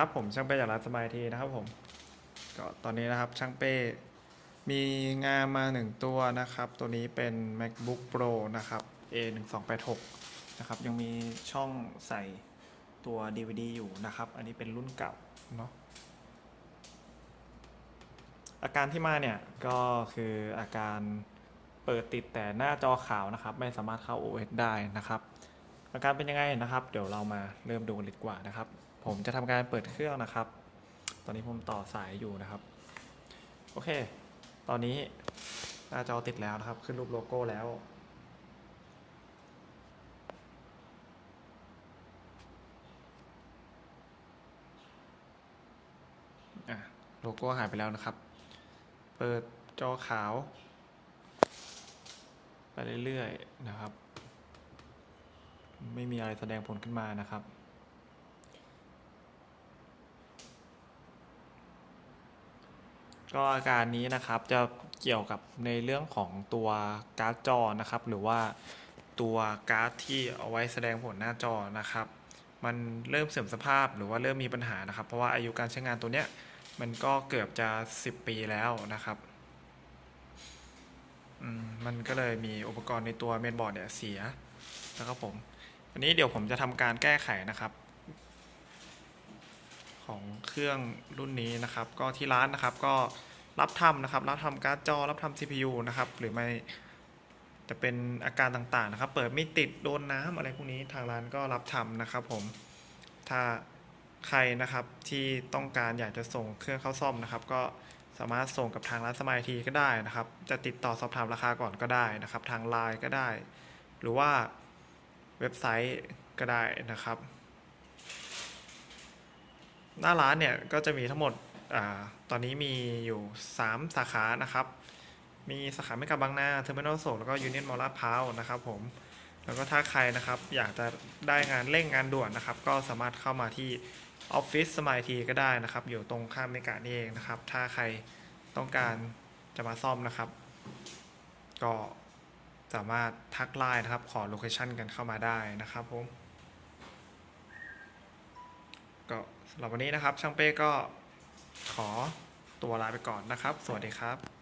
ครับผมช่างเป้จากร้านสบายทีนะครับผมก็ตอนนี้นะครับช่างเป้มีงานมาหนึ่งตัวนะครับ ตัวนี้เป็น macbook pro นะครับ a 1 2 8 6นะครับ ยังมีช่องใส่ตัว dvd อยู่นะครับ อันนี้เป็นรุ่นเก่าเนาะอาการที่มาเนี่ยก็คืออาการเปิดติดแต่หน้าจอขาวนะครับ ไม่สามารถเข้า OS ได้นะครับ อาการเป็นยังไงนะครับ เดี๋ยวเรามาเริ่มดูกันเลยดีกว่านะครับ ผมจะทำการเปิดเครื่องนะครับ ตอนนี้ผมต่อสายอยู่นะครับ โอเค ตอนนี้หน้าจอติดแล้วนะครับ ขึ้นรูปโลโก้แล้วอะโลโก้หายไปแล้วนะครับ เปิดจอขาว ไปเรื่อยๆนะครับ ไม่มีอะไรแสดงผลขึ้นมานะครับ ก็อาการนี้นะครับจะเกี่ยวกับในเรื่องของตัวการ์ดจอนะครับ หรือว่าตัวการ์ดที่เอาไว้แสดงผลหน้าจอนะครับ มันเริ่มเสื่อมสภาพหรือว่าเริ่มมีปัญหานะครับ เพราะว่าอายุการใช้งานตัวเนี้ยมันก็เกือบจะ 10 ปีแล้วนะครับอืมมันก็เลยมีอุปกรณ์ในตัวเมนบอร์ดเนี่ยเสียนะครับผมอันนี้เดี๋ยวผมจะทำการแก้ไขนะครับ ของเครื่องรุ่นนี้นะครับ ก็ที่ร้านนะครับก็รับทำนะครับ รับทำการ์ดจอ รับทำ CPU นะครับ หรือไม่จะเป็นอาการต่างๆนะครับ เปิดไม่ติดโดนน้ำอะไรพวกนี้ทางร้านก็รับทำนะครับ ผมถ้าใครนะครับที่ต้องการอยากจะส่งเครื่องเข้าซ่อมนะครับ ก็สามารถส่งกับทางร้านสมายทีก็ได้นะครับ จะติดต่อสอบถามราคาก่อนก็ได้นะครับ ทางไลน์ก็ได้ หรือว่าเว็บไซต์ก็ได้นะครับ หน้าร้านเนี่ยก็จะมีทั้งหมดอตอนนี้มีอยู่ 3 สาขานะครับ มีสาขาเมกะบางนาเทอร์มินอลโซแล้วก็ยูเนียนมอลลาดพร้าวนะครับผมแล้วก็ถ้าใครนะครับอยากจะได้งานเร่งงานด่วนนะครับ ก็สามารถเข้ามาที่ออฟฟิศสมายทีก็ได้นะครับ อยู่ตรงข้ามเมกะนี่เองนะครับ ถ้าใครต้องการจะมาซ่อมนะครับ ก็สามารถทักไลน์นะครับ ขอโลเคชันกันเข้ามาได้นะครับผม ก็สำหรับวันนี้นะครับ ช่างเป้ก็ขอตัวลาไปก่อนนะครับ สวัสดีครับ